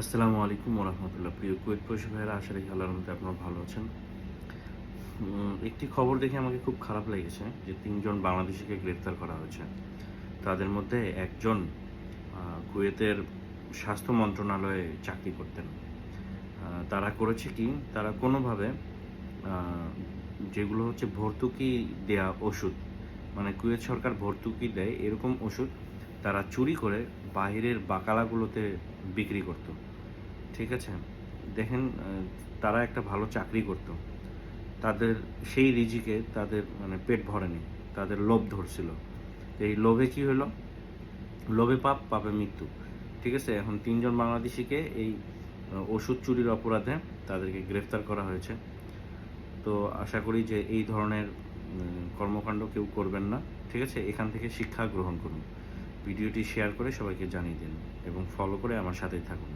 আসসালামু আলাইকুম রহমতুল্লাহ প্রিয় কুয়েত প্রবাসী ভাইয়েরা, আশা রাখি আল্লাহর মধ্যে আপনারা ভালো আছেন। একটি খবর দেখে আমাকে খুব খারাপ লেগেছে যে তিনজন বাংলাদেশিকে গ্রেফতার করা হয়েছে। তাদের মধ্যে একজন কুয়েতের স্বাস্থ্য মন্ত্রণালয়ে চাকরি করতেন। তারা করেছে কি, তারা কোনোভাবে যেগুলো হচ্ছে ভর্তুকি দেয়া ওষুধ মানে কুয়েত সরকার ভর্তুকি দেয় এরকম ওষুধ তারা চুরি করে বাইরের বাকালাগুলোতে বিক্রি করতো। ঠিক আছে? দেখেন তারা একটা ভালো চাকরি করত। তাদের, সেই রিজিকে তাদের মানে পেট ভরেনি। তাদের লোভ ধরছিল। এই লোভে কি হলো? লোভে পাপ, পাপে মৃত্যু। ঠিক আছে? এখন তিনজন বাংলাদেশিকে এই ওষুধ চুরির অপরাধে তাদেরকে গ্রেফতার করা হয়েছে। তো আশা করি যে এই ধরনের কর্মকাণ্ড কেউ করবেন না। ঠিক আছে? এখান থেকে শিক্ষা গ্রহণ করুন। ভিডিওটি শেয়ার করে সবাইকে জানিয়ে দিন এবং ফলো করে আমার সাথেই থাকুন।